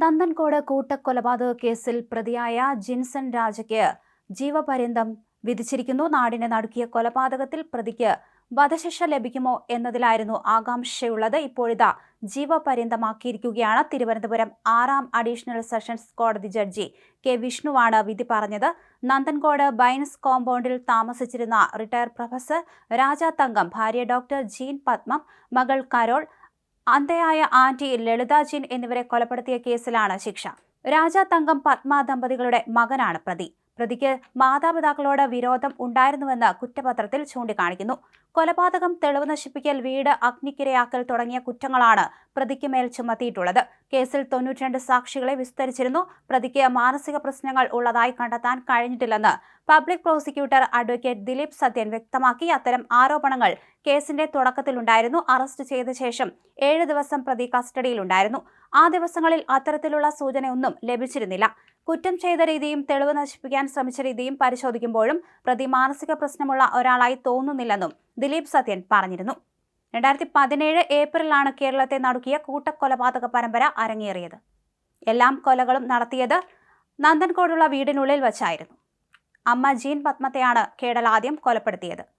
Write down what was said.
നന്ദൻകോട് കൂട്ടക്കൊലപാതക കേസിൽ പ്രതിയായ ജിൻസൺ രാജയ്ക്ക് ജീവപര്യന്തം വിധിച്ചിരിക്കുന്നു. നാടിനെ നടുക്കിയ കൊലപാതകത്തിൽ പ്രതിക്ക് വധശിക്ഷ ലഭിക്കുമോ എന്നതിലായിരുന്നു ആകാംക്ഷയുള്ളത്. ഇപ്പോഴിതാ ജീവപര്യന്തമാക്കിയിരിക്കുകയാണ്. തിരുവനന്തപുരം ആറാം അഡീഷണൽ സെഷൻസ് കോടതി ജഡ്ജി കെ വിഷ്ണുവാണ് വിധി പറഞ്ഞത്. നന്ദൻകോട് ബൈൻസ് കോമ്പൗണ്ടിൽ താമസിച്ചിരുന്ന റിട്ടയർ പ്രൊഫസർ രാജാ തങ്കം ഭാര്യ ഡോക്ടർ ജീൻ പത്മം മകൾ കരോൾ അന്തയായ ആന്റി ലളിതാജിൻ എന്നിവരെ കൊലപ്പെടുത്തിയ കേസിലാണ് ശിക്ഷ. രാജാ തങ്കം പത്മ ദമ്പതികളുടെ മകനാണ് പ്രതി. പ്രതിക്ക് മാതാപിതാക്കളോട് വിരോധം ഉണ്ടായിരുന്നുവെന്ന് കുറ്റപത്രത്തിൽ ചൂണ്ടിക്കാണിക്കുന്നു. കൊലപാതകം തെളിവ് നശിപ്പിക്കൽ വീട് അഗ്നിക്കിരയാക്കൽ തുടങ്ങിയ കുറ്റങ്ങളാണ് പ്രതിക്ക് മേൽ ചുമത്തിയിട്ടുള്ളത്. കേസിൽ തൊണ്ണൂറ്റിരണ്ട് സാക്ഷികളെ വിസ്തരിച്ചിരുന്നു. പ്രതിക്ക് മാനസിക പ്രശ്നങ്ങൾ ഉള്ളതായി കണ്ടെത്താൻ കഴിഞ്ഞിട്ടില്ലെന്ന് public prosecutor advocate Dileep Sathyan വ്യക്തമാക്കി. അത്തരം ആരോപണങ്ങൾ കേസിന്റെ തുടക്കത്തിലുണ്ടായിരുന്നു. അറസ്റ്റ് ചെയ്ത ശേഷം ഏഴ് ദിവസം പ്രതി കസ്റ്റഡിയിലുണ്ടായിരുന്നു. ആ ദിവസങ്ങളിൽ അത്തരത്തിലുള്ള സൂചനയൊന്നും ലഭിച്ചിരുന്നില്ല. കുറ്റം ചെയ്ത രീതിയും തെളിവ് നശിപ്പിക്കാൻ ശ്രമിച്ച രീതിയും പരിശോധിക്കുമ്പോഴും പ്രതി മാനസിക പ്രശ്നമുള്ള ഒരാളായി തോന്നുന്നില്ലെന്നും ദിലീപ് സത്യൻ പറഞ്ഞിരുന്നു. രണ്ടായിരത്തി പതിനേഴ് ഏപ്രിലാണ് കേരളത്തെ നടുക്കിയ കൂട്ടക്കൊലപാതക പരമ്പര അരങ്ങേറിയത്. എല്ലാം കൊലകളും നടത്തിയത് നന്ദൻകോടുള്ള വീടിനുള്ളിൽ വച്ചായിരുന്നു. അമ്മ ജീൻ പത്മത്തെയാണ് ആദ്യം കൊലപ്പെടുത്തിയത്.